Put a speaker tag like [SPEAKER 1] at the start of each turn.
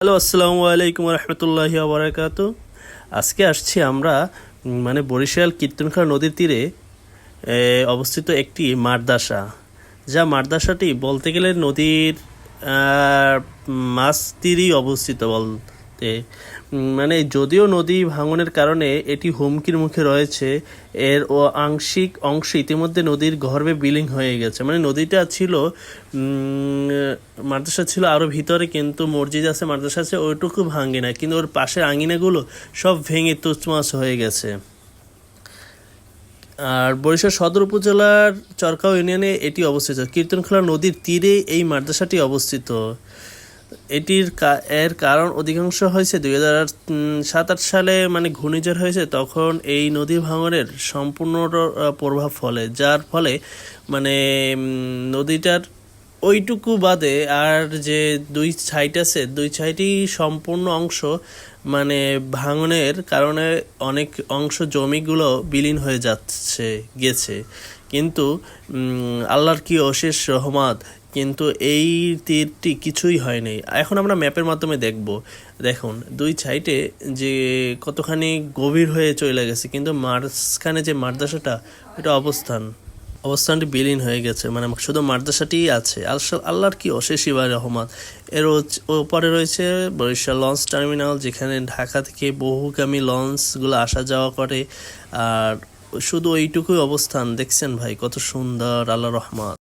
[SPEAKER 1] Hello, আসসালামু আলাইকুম রহমতুল্লাহি আবরাকাত আজকে আসছি আমরা মানে বরিশাল কীর্তনখা নদীর তীরে অবস্থিত একটি মারদাসা যা মারদাসাটি বলতে গেলে নদীর মাছ তীরেই অবস্থিত বলতে উম, মানে যদিও নদী ভাঙনের কারণে এটি হুমকির মুখে রয়েছে এর ও আংশিক অংশ ইতিমধ্যে নদীর গর্ভে বিলীন হয়ে গেছে। মানে নদীটা ছিল মাদ্রাসা ছিল আরও ভিতরে কিন্তু মসজিদ আছে মাদ্রাসা আছে ওইটুকু ভাঙে না কিন্তু ওর পাশের আঙিনাগুলো সব ভেঙে তুচমাচ হয়ে গেছে। আর বরিশাল সদর উপজেলার চরকাও ইউনিয়নে এটি অবস্থিত। কীর্তনখোলা নদীর তীরে এই মাদ্রাসাটি অবস্থিত। এটির এর কারণ অধিকাংশ হয়েছে দুই হাজার সাত আট সালে মানে ঘূর্ণিঝড় হয়েছে, তখন এই নদী ভাঙনের সম্পূর্ণ প্রভাব ফলে। যার ফলে মানে নদীটার ওইটুকু বাদে আর যে দুই সাইড আছে, দুই সাইডই সম্পূর্ণ অংশ মানে ভাঙনের কারণে অনেক অংশ জমিগুলো বিলীন হয়ে যাচ্ছে, গেছে। কিন্তু আল্লাহর কি অশেষ রহমত, কিন্তু এই তীরটি কিছুই হয়নি। এখন আমরা ম্যাপের মাধ্যমে দেখব। দেখুন, দুই সাইডে যে কতখানি গভীর হয়ে চলে গেছে, কিন্তু মাঝখানে যে মাদ্রাসাটা এটা অবস্থান, অবস্থানটি বিলীন হয়ে গেছে। মানে শুধু মাদ্রাসাটিই আছে। আল্লাহর কি অশেষ ইবার রহমত। এর ওপরে রয়েছে বরিশাল লঞ্চ টার্মিনাল, যেখানে ঢাকা থেকে বহুগামী লঞ্চগুলো আসা যাওয়া করে। আর শুধু এইটুকুই অবস্থান দেখছেন ভাই কত সুন্দর আল্লাহ রহমত।